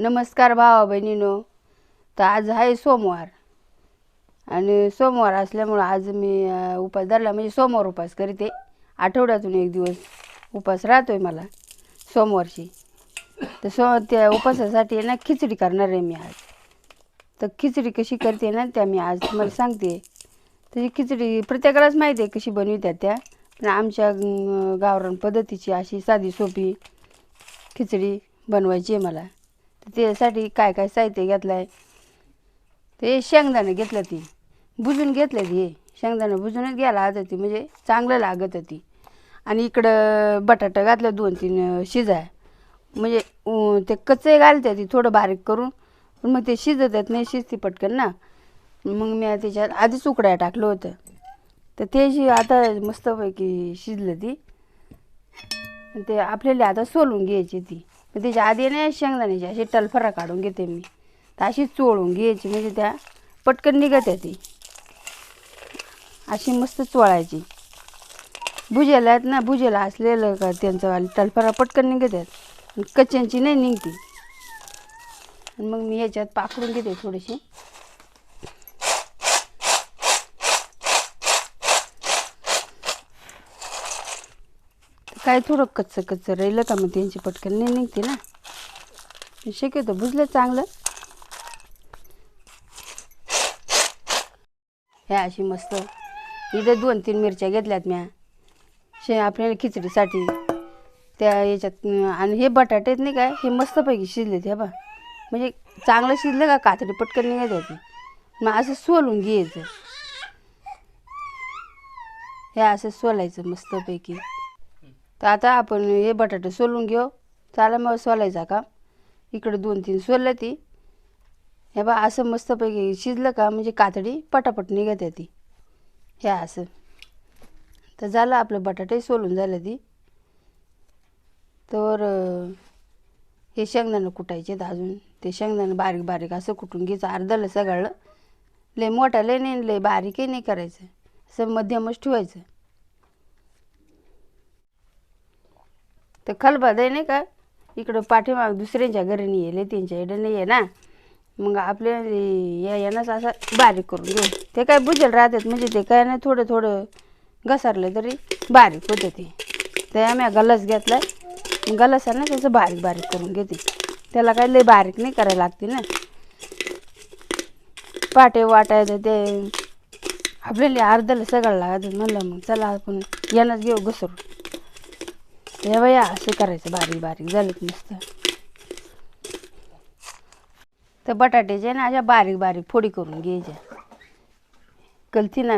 नमस्कार भावा बहिणीनो. तर आज आहे सोमवार. आणि सोमवार असल्यामुळं आज मी उपास धरला. म्हणजे सोमवार उपास करते. आठवड्यातून एक दिवस उपास आहे मला सोमवारची. तर सो त्या उपासासाठी आहे ना खिचडी करणार आहे मी आज. तर खिचडी कशी करते ना त्या मी आज तुम्हाला सांगते. तशी खिचडी प्रत्येकालाच माहिती आहे कशी बनवितात त्या. पण आमच्या गावरान पद्धतीची अशी साधी सोपी खिचडी बनवायची आहे मला. त्यासाठी काय काय साहित्य घेतलं आहे ते शेंगदाणं घेतलं ती. बुजून घेतलं ती शेंगदाणं बुजूनच घ्यायला आज ती म्हणजे चांगलं लागत होती. आणि इकडं बटाटा घातलं दोन तीन शिजाय. म्हणजे ते कच्चे घालते ती थोडं बारीक करून. पण मग ते शिजत येत नाही शिजती पटकन ना. मग मी त्याच्यात आधीच उकड्या टाकलं होतं. तर ते जी आता मस्तपैकी शिजलं ती. आणि ते आपल्याला आता सोलून घ्यायची ती. त्याच्या आधी नाही शेंगदाण्याची अशी टलफरा काढून घेते मी. तर अशी चोळून घ्यायची म्हणजे त्या पटकन निघत ती. अशी मस्त चोळायची. भुजेला आहेत ना भुजेला असलेलं का त्यांचं टलफरा पटकन निघत आहेत. कच्च्यांची नाही निघती. आणि मग मी याच्यात पाकडून घेते थोडीशी. काय थोडं कच्चं कच्चं राहिलं का मग त्यांची पटकन नाही निघते ना? शिकवतो बुजलं चांगलं. ह्या अशी मस्त इथं दोन तीन मिरच्या घेतल्यात म्या. शे आपल्याला खिचडीसाठी. त्या याच्यात आणि हे बटाटे नाही काय हे मस्तपैकी शिजलेत हे बा म्हणजे चांगलं शिजलं का कातडी पटकन निघत होती. मग असं सोलून घ्यायचं. हे असं सोलायचं मस्तपैकी. तर आता आपण हे बटाटे सोलून घेऊ. चाला मग सोलायचा का? इकडं दोन तीन सोललं ती. हे बा असं मस्तपैकी शिजलं का? म्हणजे कातडी पटापट निघत ती. हे असं. तर झालं आपलं बटाटे सोलून झालं ती. तर हे शेंगदाणं कुटायचे आहेत अजून. ते शेंगदाणं बारीक बारीक असं कुटून घ्यायचं. अर्धलं सगळं. लय मोठा लय नाही लय बारीकही नाही करायचं. असं मध्यमच ठेवायचं. तर खलबा आहे नाही का? इकडं पाठीमाग दुसऱ्यांच्या घरी नाही येले त्यांच्या इकडे नाही आहे ना मग आपल्या या यानंच असं बारीक करून घेऊ ते काय बुजेल राहतात म्हणजे ते काय नाही थोडं थोडं घसरलं तरी बारीक होतं ते. ते आम्ही गलस घेतलाय गलसानं त्याचं बारीक बारीक करून घेते. त्याला काय लय बारीक नाही करायला लागते ना. पाटे वाटायचं ते. आपल्याला अर्ध्याला सगळं लागत. म्हणलं मग चला आपण यानंच घेऊ घसरून. ते बया असे करायचं बारीक बारीक झालं मस्त तर बटाट्याचे ना अशा बारीक बारीक फोडी करून घ्यायच्या कलथीना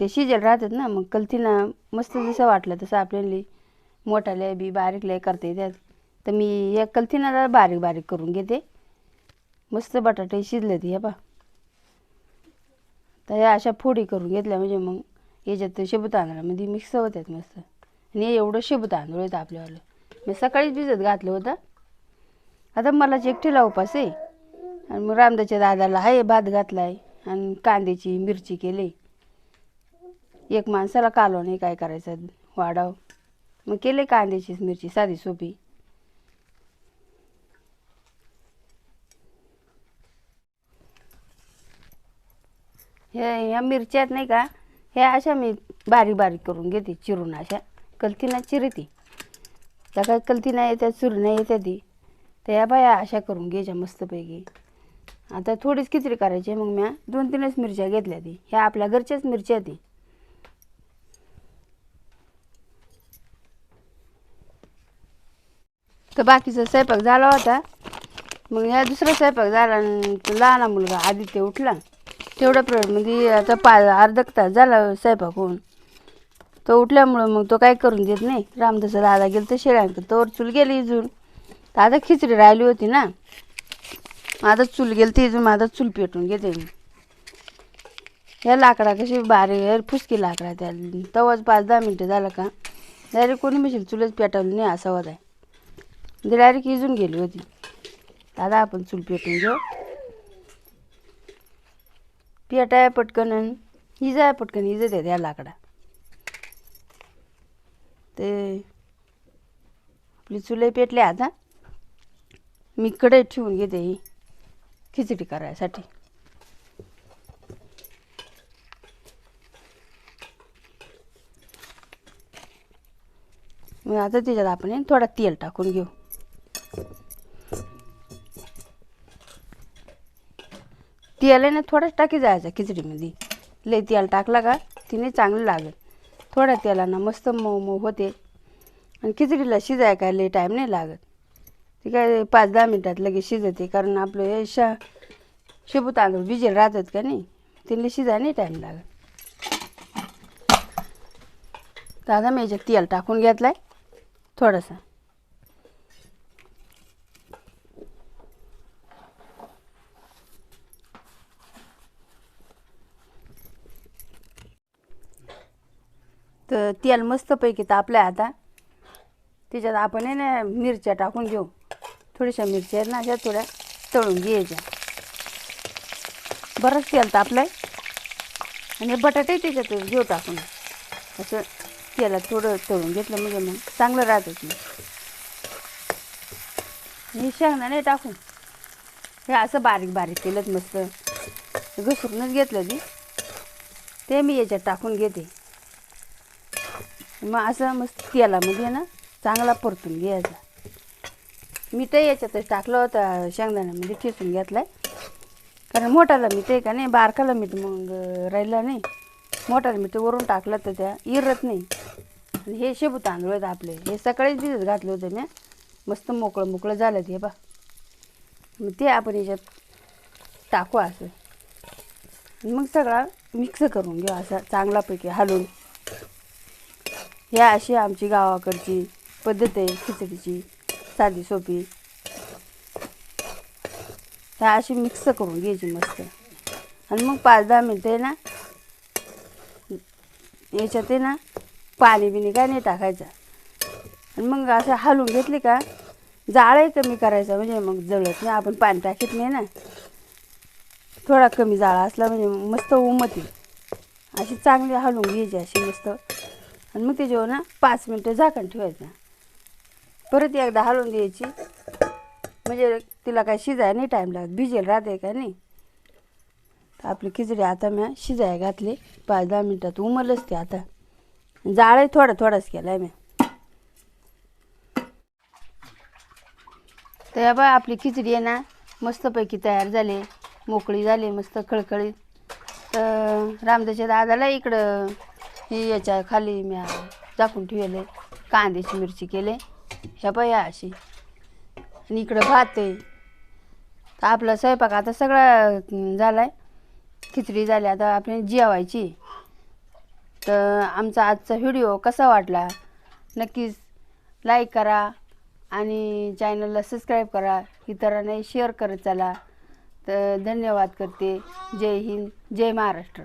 ते शिजेल राहतात ना मग कलथीना मस्त जसं वाटलं तसं आपल्याला मोठाले बी बारीकले करता येतात. तर मी या कलथीनाला बारीक बारीक करून घेते. मस्त बटाटे शिजले ते हे पा तर या अशा फोडी करून घेतल्या म्हणजे मग याच्यात शेबू तांदळामध्ये मिक्स होतात मस्त. आणि एवढं शिब तांदूळ येतं आपल्यावालं. मी सकाळीच भिजत घातलं होतं. आता मला एकटीला उपास आहे. आणि मग रामदाच्या दादाला आहे भात घातला आहे आणि कांद्याची मिरची केली. एक माणसाला कालो नाही काय करायचं? वाढाव. मग केले कांद्याचीच मिरची साधी सोपी. हे ह्या मिरच्यात नाही का? ह्या अशा मी बारीक बारीक करून घेते चिरून अशा. कलतीना चिरती. त्या काय नाही येत्या चुरणं येत्या ती. तर या बाया अशा करून घ्यायच्या मस्तपैकी. आता थोडीच खिचडी करायची मग म्या. दोन तीनच मिरच्या घेतल्या ती. ह्या आपल्या घरच्याच मिरच्या ती. तर बाकीचा स्वयंपाक झाला होता. मग ह्या दुसरा स्वयंपाक झाला आणि लहान मुलगा आदित्य उठला. तेवढ्या म्हणजे आता पा अर्धा तास झाला स्वयंपाक होऊन. तो उठल्यामुळं मग तो काय करून देत नाही. रामदासा दादा गेलं तर शेळ्यांकडे. तोवर चूल गेली इजून. तर आता खिचडी राहिली होती ना. आता चूल गेली ती इजून आता चूल पेटून घेते मी. या लाकडा कशी बारीक फुसकी लाकडा त्या. तवाच पाच दहा मिनटं झालं का? डायरेक्ट कोणी मिशील चुलच पेटवली नाही असा होता आहे. डायरेक्ट इजून गेली होती. दादा आपण चूल पेटून घेऊ. पेटाय पटकन हिजाय पटकन हिजत आहे त्या लाकडा. ते आपली चुलई पेटली आता मी कडे ठेवून घेते ही खिचडी करायसाठी. मग आता त्याच्यात आपण थोडा तेल टाकून घेऊ. तेल आहे ना थोडंच टाकी जायचं खिचडीमध्ये. लय तेल टाकला का तिने चांगलं लागेल. थोड्या तेलानं मस्त मऊ मऊ होते. आणि खिचडीला शिजाय काय लई टाईम नाही लागत. ती काय पाच दहा मिनटात लगेच शिजते कारण आपलं हे शा शेबू तांदूळ भिजेल राहतात का नाही तिला शिजाय नाही टाईम लागत. दादा मी याच्यात तेल टाकून घेतलाय थोडंसं. तर तेल मस्तपैकी तापलं आहे आता. त्याच्यात आपण आहे ना मिरच्या टाकून घेऊ. थोड्याशा मिरच्या आहेत ना अशा थोड्या तळून घ्यायच्या. बरंच तेल तापलं आहे आणि बटाटे त्याच्यात घेऊ टाकून. असं तेलात थोडं तळून घेतलं म्हणजे मग चांगलं राहतं नाही हे शेंगदाणे टाकून. हे असं बारीक बारीक केलं मस्त. घसरूनच घेतलं ते मी याच्यात टाकून घेते. मग असं मस्त तेलामध्ये म्हणजे ना चांगला परतून घ्यायचा. मी ते याच्यातच टाकलं होतं शेंगदाण्यामध्ये म्हणजे ठेचून आहे कारण मोठाला मी ते का नाही बारकाला मीठ मग राहिलं नाही. मोठाला मीठ वरून टाकलं तर त्या इरत नाही. आणि हे शेबू तांदूळ आहेत आपले. हे सकाळीच भिजत घातलं होतं मी. मस्त मोकळं मोकळं झालं ते बा मग ते आपण याच्यात टाकू असं. मग सगळा मिक्स करून घेऊ असा चांगलापैकी हलवून. ह्या अशी आमची गावाकडची पद्धत आहे खिचडीची. साधी सोपी. ह्या अशी मिक्स करून घ्यायची मस्त. आणि मग पाच दहा मिनटं आहे ना याच्यात आहे ना पाणी बिणी काय नाही टाकायचं. आणि मग असं हलवून घेतली का जाळही कमी करायचा म्हणजे मग जळत नाही आपण पाणी टाकत नाही ना. थोडा कमी जाळा असला म्हणजे मग मस्त उमती. अशी चांगली हलवून घ्यायची अशी मस्त. आणि मग त्याच्यावर ना पाच मिनटं झाकण ठेवायचं. परत एकदा हलवून द्यायची म्हणजे तिला काय शिजाय नाही टाईम लागत. भिजेल राहते का नाही? तर आपली खिचडी आता मी शिजाय घातली. पाच दहा मिनटात उमलच ते आता. जाळही थोडा थोडाच केला आहे मी. तर या बा आपली खिचडी आहे ना मस्तपैकी तयार झाली. मोकळी झाली मस्त खळखळीत. तर रामदाच्या दादाला इकडं ही याच्या खाली मी झाकून ठेवले कांद्याची मिरची केले. ह्या बाया अशी. आणि इकडं भात आहे. तर आपला स्वयंपाक आता सगळा झाला आहे खिचडी झाली आता आपण जेवायची. तर आमचा आजचा व्हिडिओ कसा वाटला? नक्कीच लाईक करा आणि चॅनलला सबस्क्राईब करा. इतरांनाही शेअर करत चला. तर धन्यवाद करते. जय हिंद जय महाराष्ट्र.